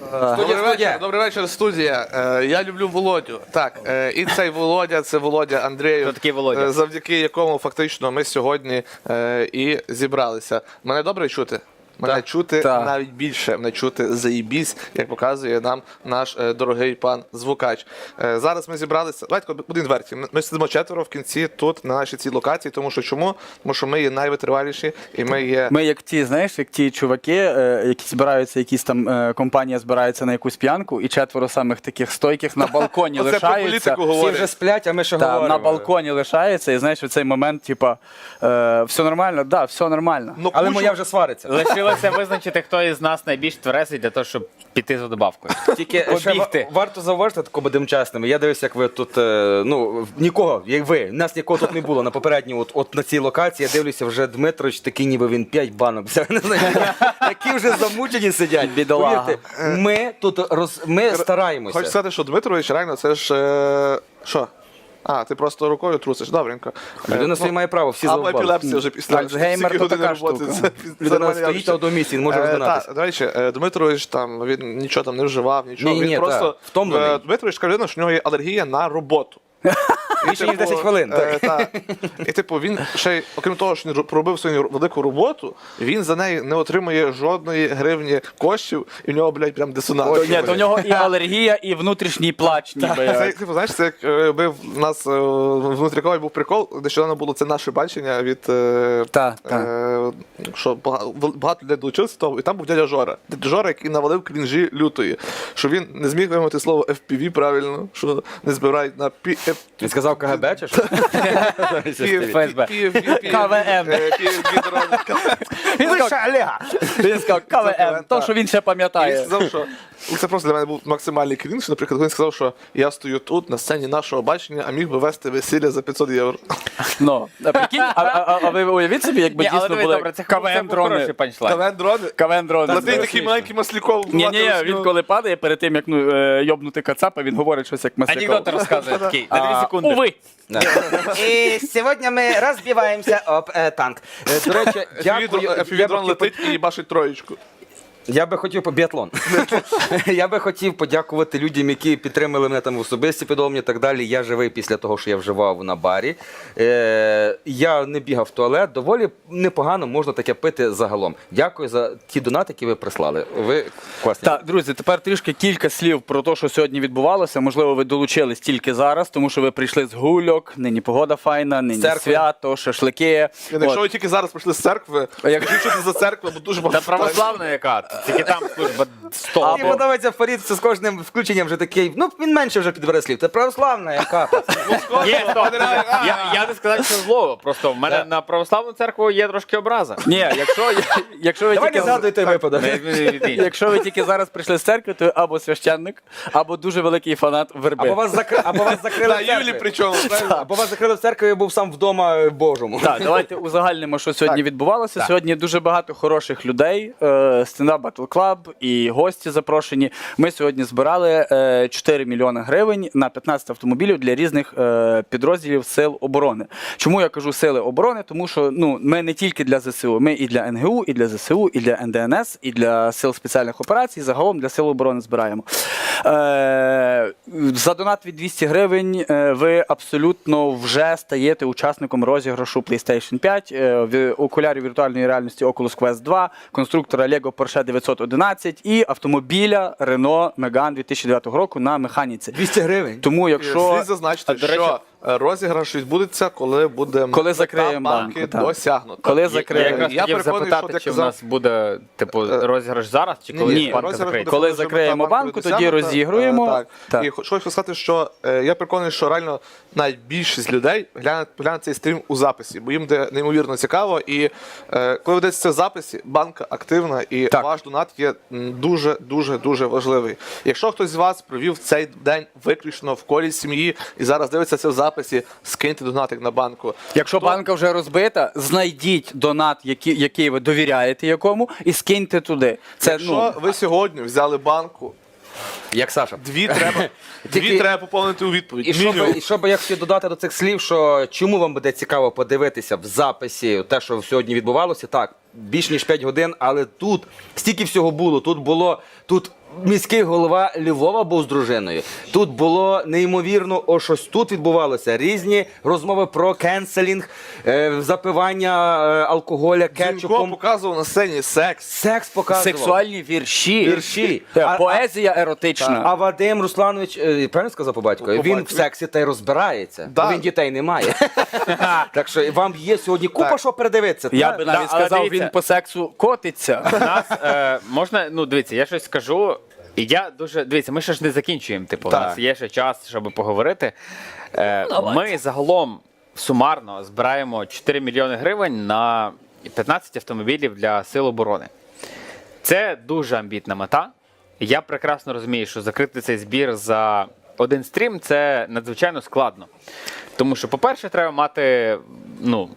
Добрий студія. вечір, добрий вечір, студія. Е, я люблю Володю. Так, е, і цей Володя, це Володя Андрію, Хто такий Володя? е, завдяки якому фактично ми сьогодні е, і зібралися. Мене добре чути? Мене Так. чути Так. навіть більше, мене чути заїбісь, як показує нам наш е, дорогий пан звукач. Е, зараз ми зібралися. Давайте будемо відверті. Ми- Ми сидимо четверо в кінці тут, на нашій цій локації, тому що чому? Тому що ми є найвитриваліші, і ми є. Ми як ті, знаєш, як ті чуваки, е, які збираються, якісь там е, компанія збирається на якусь п'янку, і четверо самих таких стойких на балконі Оце лишаються. Всі вже сплять, а ми ще говоримо. на балконі лишається, і знаєш, в цей момент, типа, все нормально, да, все нормально. Ну, Але моя вже свариться. Лишилося визначити, хто із нас найбільш тверезий для того, щоб піти за добавкою. Тільки ще Побігти. ва- варто зауважити, тако будемо чесними. Я дивився, як ви тут. е, Ну нікого, як ви, нас нікого тут не було на попередній, от, от на цій локації. Я дивлюся, вже Дмитрович такий, ніби він 5 банок. взяв. Не знаю, Такі вже замучені сидять. Бідолага. Повірте, ми тут роз ми стараємося. Хочу сказати, що Дмитрович реально це ж. е, Що? А, ти просто рукою трусиш, добренько. Людина ну, своє має право, всі Або завбали. епілепсія вже після Альцгеймер то така роботи. штука. Людина стоїть на одному місці, він може Е, розгинатися. До речі, е, Дмитрович там він нічого там не вживав, нічого. Ні-ні-ні, просто та, втомлений. е, Дмитрович каже, що в нього є алергія на роботу. І, Більше ніж 10 хвилин, е, та. І типу, він ще й, окрім того, що він ро- проробив свою велику роботу, він за неї не отримує жодної гривні коштів, і в нього, блядь, прям дисонанс. Ні, то в нього і алергія, і внутрішній плач, ніби. Це, типу, знаєш, це як е, би в нас е, внутріковий був прикол, нещодавно було це наше бачення від е, Та, та. е, що бага- в- багато людей долучилися до того, і там був дядя Жора. Дядя Жора, який навалив крінжі лютої, що він не зміг вимовити слово FPV правильно, що не збирають на пі, Він сказав КГБ чи що? ФСБ. КВМ. е. Він сказав, він сказав КВМ, то, що він ще І він пам'ятає. сказав, що ну, це просто для мене був максимальний крінж. Наприклад, він сказав, що я стою тут на сцені нашого бачення, а міг би вести весілля за 500 євро. Ну, а прикинь, а, а, а ви уявіть собі, якби Ні, але дійсно були добре, це КВМ хороший дрони. панчлайн. КВН дрони. КВМ дрони. Латий такий маленький масліков. Ні, ні, він коли падає перед тим, як ну, е, йобнути кацапа, він говорить щось як Масляков. Анекдоти розказує такий. На дві секунди. Уви. І сьогодні ми розбиваємося об е, танк. Е, До речі, дякую. Я Фівідрон хотів летить і бачить троєчку. Я би хотів по біатлон. я би хотів подякувати людям, які підтримали мене там в особисті повідомлення і так далі. Я живий після того, що я вживав на барі. Е, я не бігав в туалет. Доволі непогано можна таке пити загалом. Дякую за ті донати, які ви прислали. Ви класні. Так, друзі, тепер трішки кілька слів про те, що сьогодні відбувалося. Можливо, ви долучились тільки зараз, тому що ви прийшли з гульок, нині погода файна, нині Церкви. свято, шашлики. Якщо ви тільки зараз прийшли з церкви, А як- скажіть, це за церква, бо дуже Та багато. православна яка? Тільки там служба 100. Мені подобається Фарід це з кожним включенням вже такий. Ну він менше вже підбере слів. Це православна яка. Стоп. Я, я не сказав, що зло. Просто в мене на православну церкву є трошки образа. Ні, якщо, якщо ви Давай не тільки згадуй той випадок. Якщо ви тільки зараз прийшли з церкви, то ви або священник, або дуже великий фанат верби. Або вас закрили, або вас закрили в церкві. Юлі причому, правильно? Або вас закрили в церкві, я був сам вдома е, Божому. Так, давайте узагальнимо, що сьогодні відбувалося. Сьогодні дуже багато хороших людей. Стендап Батл Клаб і гості запрошені. Ми сьогодні збирали е, 4 мільйони гривень на 15 автомобілів для різних е, підрозділів сил оборони. Чому я кажу сили оборони? Тому що ну ми не тільки для ЗСУ, ми і для НГУ, і для ЗСУ, і для НДНС, і для сил спеціальних операцій. Загалом для сил оборони збираємо. Е, за донат від 200 гривень е, ви абсолютно вже стаєте учасником розіграшу PlayStation 5, е, в окулярів віртуальної реальності Oculus Quest 2, конструктора Lego Porsche 911 і автомобіля Renault Megane 2009 року на механіці. 200 гривень. Тому Слід зазначити, що розіграш відбудеться, коли буде Коли закриємо банки так. досягнуто. Коли закриємо. Я хотів переконаний, запитати, що в нас буде типу розіграш зараз, чи коли Ні, банка буде, Коли закриємо банку, тоді розігруємо. Е, Так. Так. І хочу сказати, що е, я переконаний, що реально навіть більшість людей гляне, гляне цей стрім у записі, бо їм буде неймовірно цікаво. І е, коли ведеться це в записі, банка активна і Так. ваш донат є дуже дуже дуже важливий. Якщо хтось з вас провів цей день виключно в колі сім'ї і зараз дивиться це в записі, скиньте донатик на банку. Якщо То- банка вже розбита, знайдіть донат, який, який ви довіряєте якому, і скиньте туди. Це Якщо ну ви сьогодні взяли банку, Як Саша. дві треба, дві треба поповнити у відповідь. І що, Мінімум. і що би я хотів додати до цих слів, що чому вам буде цікаво подивитися в записі те, що сьогодні відбувалося, так, більш ніж 5 годин, але тут стільки всього було. Тут було тут Міський голова Львова був з дружиною. Тут було неймовірно, о, щось тут відбувалося. Різні розмови про кенселінг, е, запивання е, алкоголя Зінько кетчупом. показував на сцені секс. Секс показував. Сексуальні вірші, Вірші. Е, А- поезія еротична. А Вадим Русланович, е, правильно сказав по батькові? По Він в батькові. сексі та й розбирається. Да. Він дітей не має. так що вам є сьогодні купа Так. що передивитися. Я та? би навіть але сказав, дивіться. він по сексу котиться. нас е, можна, ну дивіться, я щось скажу. І я дуже дивіться, ми ще ж не закінчуємо. Типу, Так. у нас є ще час, щоб поговорити. Е, ми загалом сумарно збираємо 4 мільйони гривень на 15 автомобілів для сил оборони. Це дуже амбітна мета. Я прекрасно розумію, що закрити цей збір за один стрім це надзвичайно складно. Тому що, по-перше, треба мати. ну,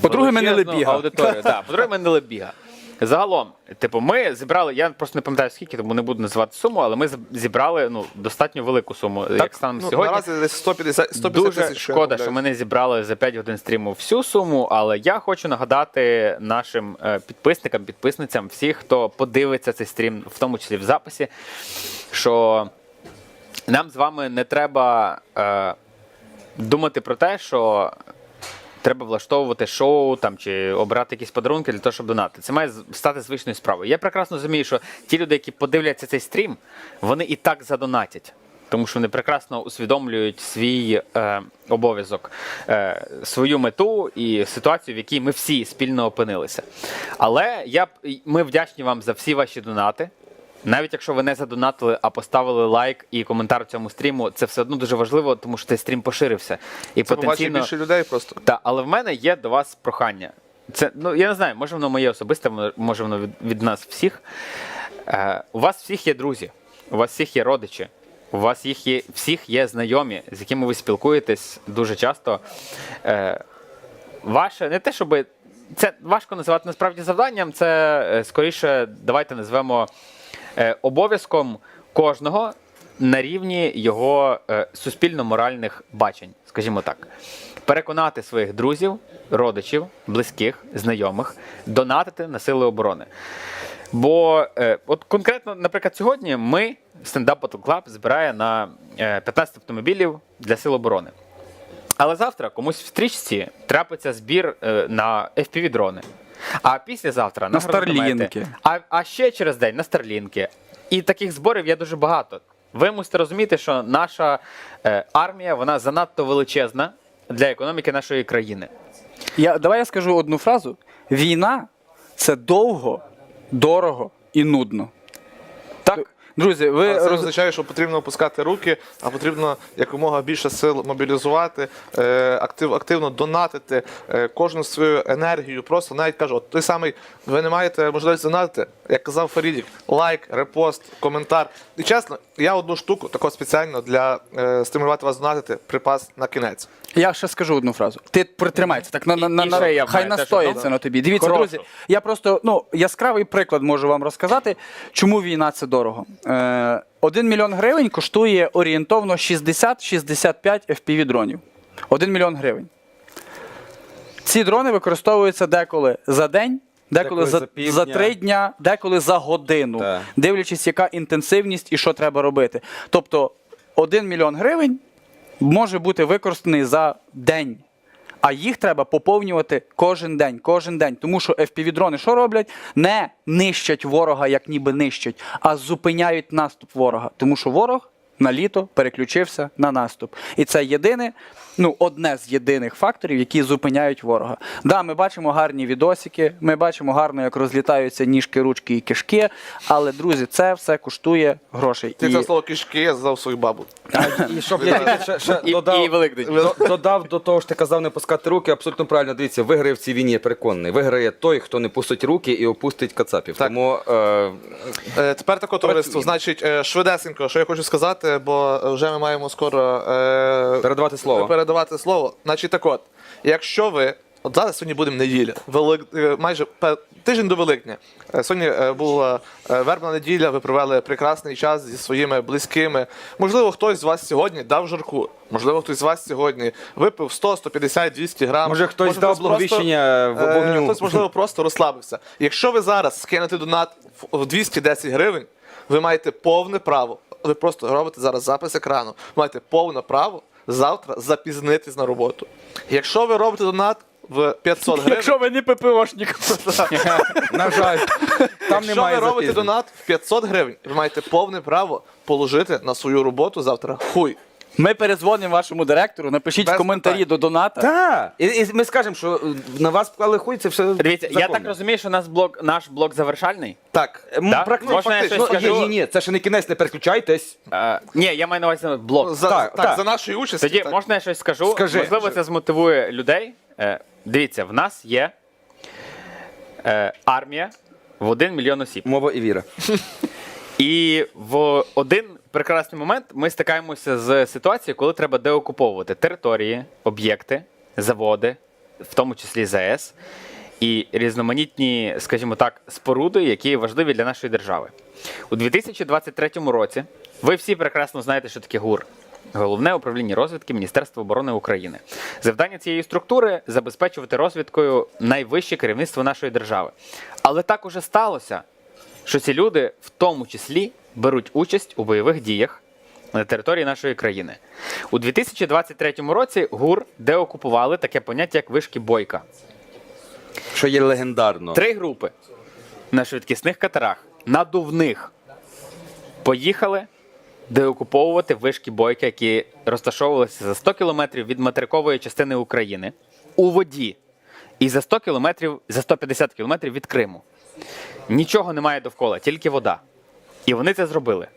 По-друге, ми не Лебіга. Аудиторію. Да, по-друге, ми не лебіга. Загалом, типу, ми зібрали, я просто не пам'ятаю скільки, тому не буду називати суму, але ми зібрали ну, достатньо велику суму. Як станом Ну, сьогодні. наразі десь 150, 150 Дуже тисяч. шкода, що ми не зібрали за 5 годин стріму всю суму, але я хочу нагадати нашим е, підписникам, підписницям, всіх, хто подивиться цей стрім, в тому числі в записі, що нам з вами не треба е, думати про те, що треба влаштовувати шоу там чи обирати якісь подарунки для того, щоб донати. Це має стати звичною справою. Я прекрасно розумію, що ті люди, які подивляться цей стрім, вони і так задонатять. Тому що вони прекрасно усвідомлюють свій е, обов'язок, е, свою мету і ситуацію, в якій ми всі спільно опинилися. Але я ми вдячні вам за всі ваші донати. Навіть якщо ви не задонатили, а поставили лайк і коментар цьому стріму, це все одно дуже важливо, тому що цей стрім поширився. І Це побачить більше людей просто. так, але в мене є до вас прохання. Це, ну, я не знаю, може воно моє особисте, може воно від, від нас всіх. Е, у вас всіх є друзі, у вас всіх є родичі, у вас їх є, всіх є знайомі, з якими ви спілкуєтесь дуже часто. Е, ваше, не те, щоб. Це важко називати насправді завданням, це е, скоріше, давайте назвемо обов'язком кожного на рівні його е, суспільно-моральних бачень, скажімо так. Переконати своїх друзів, родичів, близьких, знайомих, донатити на сили оборони. Бо е, от конкретно, наприклад, сьогодні ми, Up Battle Club, збирає на е, 15 автомобілів для сил оборони. Але завтра комусь в стрічці трапиться збір е, на FPV-дрони. А післязавтра На Старлінки. А, а ще через день на Старлінки. І таких зборів є дуже багато. Ви мусите розуміти, що наша е, армія вона занадто величезна для економіки нашої країни. Я, давай я скажу одну фразу: війна це довго, дорого і нудно. Друзі, ви Це роз... означає, що потрібно опускати руки, а потрібно якомога більше сил мобілізувати, е, актив, активно донатити е, кожну свою енергію. Просто навіть кажу, от той самий, ви не маєте можливості донатити, як казав Фарідік, лайк, репост, коментар. І чесно, я одну штуку таку спеціально для е, стимулювати вас донатити, припас на кінець. Я ще скажу одну фразу. Ти притримайся, так на, на, на, на хай маю настоїться на тобі. Дивіться, Прошу. друзі, я просто ну яскравий приклад можу вам розказати, чому війна це дорого. Е, один мільйон гривень коштує орієнтовно 60-65 FPV дронів. Один мільйон гривень. Ці дрони використовуються деколи за день. Деколи, Деколи за, за за три дня, деколи за годину, Так. дивлячись, яка інтенсивність і що треба робити. Тобто, один мільйон гривень може бути використаний за день. А їх треба поповнювати кожен день, кожен день. Тому що FPV-дрони що роблять? Не нищать ворога, як ніби нищать, а зупиняють наступ ворога. Тому що ворог на літо переключився на наступ. І це єдине, ну, одне з єдиних факторів, які зупиняють ворога. Да, ми бачимо гарні відосики, ми бачимо гарно, як розлітаються ніжки, ручки і кишки. Але, друзі, це все коштує грошей. Ти І- це слово кишки, я задав свою бабу. І щоб я тільки ще, ще І- додав, і Великдень. до- додав до того, що ти казав, не пускати руки, абсолютно правильно. Дивіться, виграє в цій війні, я переконаний. Виграє той, хто не пустить руки і опустить кацапів. Так. Тому е, Е, Тепер таке товариство. Значить, е, швидесенько, що я хочу сказати, бо вже ми маємо скоро е, передавати слово. передавати слово. Значить, так от, якщо ви. От зараз сьогодні будемо неділя, Велик... е, майже тиждень до Великдня. Е, Сьогодні е, була вербна неділя, ви провели прекрасний час зі своїми близькими. Можливо, хтось з вас сьогодні дав жарку. Можливо, хтось з вас сьогодні випив 100, 150, 200 грам. Може, хтось дав просто, благовіщення в вогню. Хтось, можливо, просто розслабився. Якщо ви зараз скинете донат в 210 гривень, ви маєте повне право. Ви просто робите зараз запис екрану. Ви маєте повне право завтра запізнитись на роботу. Якщо ви робите донат в 500 гривень, Якщо ви не ППОшник. На жаль, там Якщо немає ви робите запізнень. донат в 500 гривень, ви маєте повне право положити на свою роботу завтра хуй. Ми перезвонимо вашому директору, напишіть Без в коментарі питань. до доната. Так. І, і ми скажемо, що е, на вас вклали хуй, це все. Дивіться, я законно. так розумію, що наш блок, наш блок завершальний. Так. М, Да? практи- Можна я фактично. щось Ну, скажу? Ні, ні, це ще не кінець, не переключайтесь. Е, ні, я маю на увазі блок. За, Так, так, так. за нашої участі. Тоді так. можна я щось скажу? Скажи. Можливо, це змотивує людей. Е, дивіться, в нас є е, армія в один мільйон осіб. Мова і віра. І в один прекрасний момент ми стикаємося з ситуацією, коли треба деокуповувати території, об'єкти, заводи, в тому числі ЗАЕС, і різноманітні, скажімо так, споруди, які важливі для нашої держави. У 2023 році ви всі прекрасно знаєте, що таке ГУР. Головне управління розвідки Міністерства оборони України. Завдання цієї структури забезпечувати розвідкою найвище керівництво нашої держави. Але так уже сталося, що ці люди в тому числі беруть участь у бойових діях на території нашої країни. У 2023 році ГУР деокупували таке поняття, як вишки бойка. Що є легендарно. Три групи на швидкісних катерах, надувних, поїхали деокуповувати вишки бойка, які розташовувалися за 100 кілометрів від материкової частини України у воді і за 100 кілометрів, за 150 кілометрів від Криму. Нічого немає довкола, тільки вода. І вони це зробили.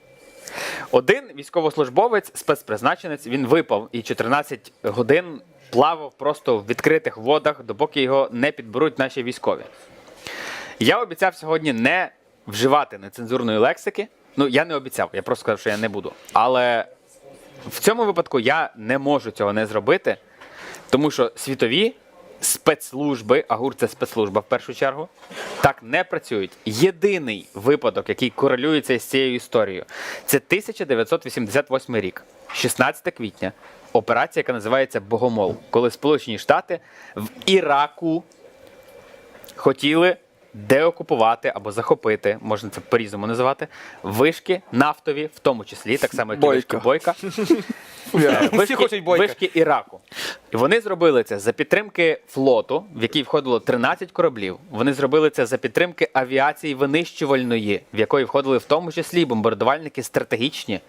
Один військовослужбовець, спецпризначенець, він випав і 14 годин плавав просто в відкритих водах, допоки його не підберуть наші військові. Я обіцяв сьогодні не вживати нецензурної лексики. Ну, я не обіцяв, я просто сказав, що я не буду. Але в цьому випадку я не можу цього не зробити, тому що світові спецслужби, а ГУР це спецслужба в першу чергу, так не працюють. Єдиний випадок, який корелюється з цією історією, це 1988 рік, 16 квітня. Операція, яка називається Богомол, коли Сполучені Штати в Іраку хотіли деокупувати або захопити, можна це по-різному називати, вишки нафтові, в тому числі, так само, як і вишки Бойка. Всі Вишки, хочуть бойка. вишки Іраку. І вони зробили це за підтримки флоту, в який входило 13 кораблів. Вони зробили це за підтримки авіації винищувальної, в якої входили в тому числі бомбардувальники стратегічні.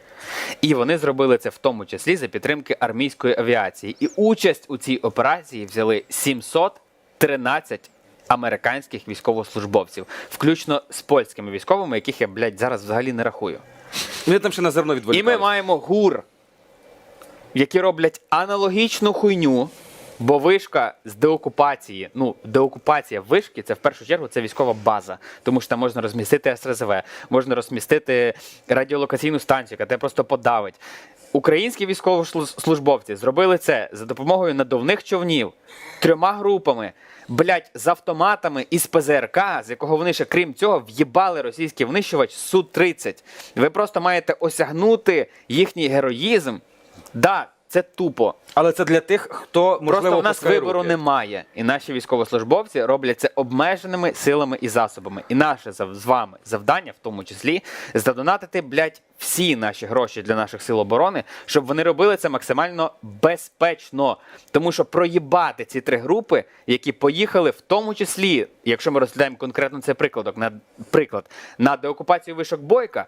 І вони зробили це в тому числі за підтримки армійської авіації. І участь у цій операції взяли 713 американських військовослужбовців, включно з польськими військовими, яких я, блядь, зараз взагалі не рахую. Вони там ще на зерно І ми маємо гур, які роблять аналогічну хуйню, бо вишка з деокупації, ну, деокупація вишки це в першу чергу це військова база, тому що там можна розмістити СРЗВ, можна розмістити радіолокаційну станцію, яка тебе просто подавить. Українські військовослужбовці зробили це за допомогою надувних човнів, трьома групами, блять, з автоматами із ПЗРК, з якого вони ще крім цього в'їбали російський винищувач Су-30. Ви просто маєте осягнути їхній героїзм. Да, це тупо. Але це для тих, хто можливо Просто у нас опускає вибору руки. немає. І наші військовослужбовці роблять це обмеженими силами і засобами. І наше зав- з вами завдання, в тому числі, задонатити, блядь, всі наші гроші для наших сил оборони, щоб вони робили це максимально безпечно. Тому що проїбати ці три групи, які поїхали, в тому числі, якщо ми розглядаємо конкретно цей прикладок, на приклад на деокупацію вишок Бойка.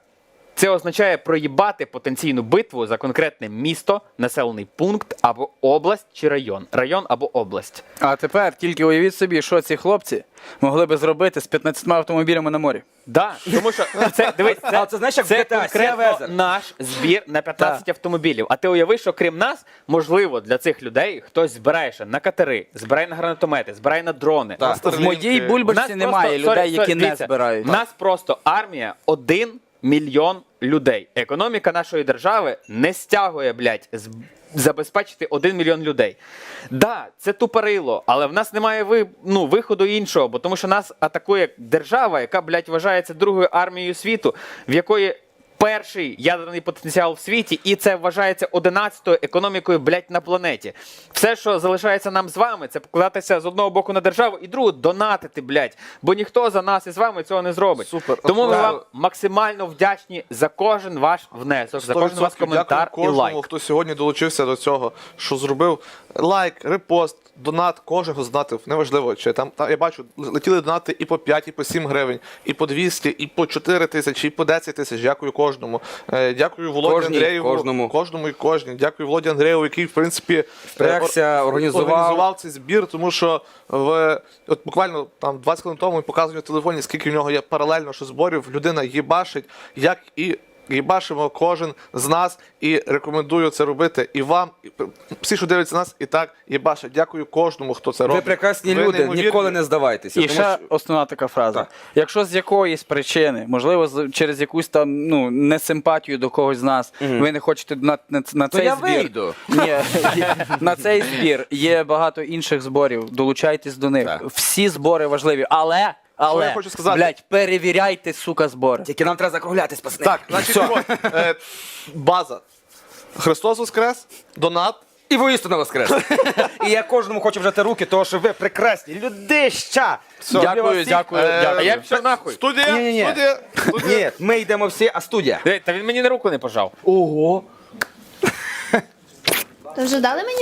Це означає проїбати потенційну битву за конкретне місто, населений пункт або область чи район. Район або область. А тепер тільки уявіть собі, що ці хлопці могли би зробити з 15 автомобілями на морі. Да, тому що це дивись, це, це знаєш, як це GTA, конкретно наш збір на 15 автомобілів. А ти уяви, що крім нас, можливо, для цих людей хтось збирає ще на катери, збирає на гранатомети, збирає на дрони. Так. В моїй бульбашці нас немає просто- людей, сорі, які сорі, не дивіться, збирають. В нас просто армія один мільйон людей. Економіка нашої держави не стягує, блядь, з- забезпечити один мільйон людей. Да, це тупорило, але в нас немає ви, ну, виходу іншого, бо тому що нас атакує держава, яка, блядь, вважається другою армією світу, в якої перший ядерний потенціал в світі, і це вважається 11-ю економікою, блядь, на планеті. Все, що залишається нам з вами, це покладатися з одного боку на державу, і другого донатити, блядь. Бо ніхто за нас і з вами цього не зробить. Супер. Тому ми вам максимально вдячні за кожен ваш внесок, за кожен ваш коментар і кожному, лайк. хто сьогодні долучився до цього, що зробив лайк, репост, донат, кожен хто. Неважливо, чи там, та, я бачу, летіли донати і по 5, і по 7 гривень, і по 200, і по 4 тисячі, і по 10 тисяч. Дякую кожному. Е, дякую Володі Кожній, Андрієву. кожному. Кожному і кожній. Дякую Володі Андрею, який, в принципі, е, Впрягся, організував. організував цей збір, тому що в от буквально там 20 хвилин тому ми показує в телефоні, скільки в нього є паралельно що зборів. Людина їбашить, як і. Їбашимо кожен з нас і рекомендую це робити. І вам, і всі, що дивляться нас, і так їбашать. Дякую кожному, хто це Ви прекрасні Ви люди, неймовірні. ніколи не здавайтеся. І тому ще що- основна така фраза. Так. Якщо з якоїсь причини, можливо, з- через якусь там ну несимпатію до когось з нас, ви не хочете на, на, на То цей я збір. вийду. Ні, є- на цей збір є багато інших зборів. Долучайтесь до них. Так. Всі збори важливі, але. Але, я хочу сказати? блядь, перевіряйте, сука, збори. Тільки нам треба закруглятись, пацани. Так, значить, от, е, база. Христос Воскрес, донат. І воістину воскрес. І я кожному хочу вжати руки, тому що ви прекрасні людища. Все. Дякую, дякую, Е, дякую. А я пішов нахуй. Студія, Ні-ні-ні. студія, студія. Ні, ми йдемо всі, а студія. Та він мені на руку не пожав. Ого. То вже дали мені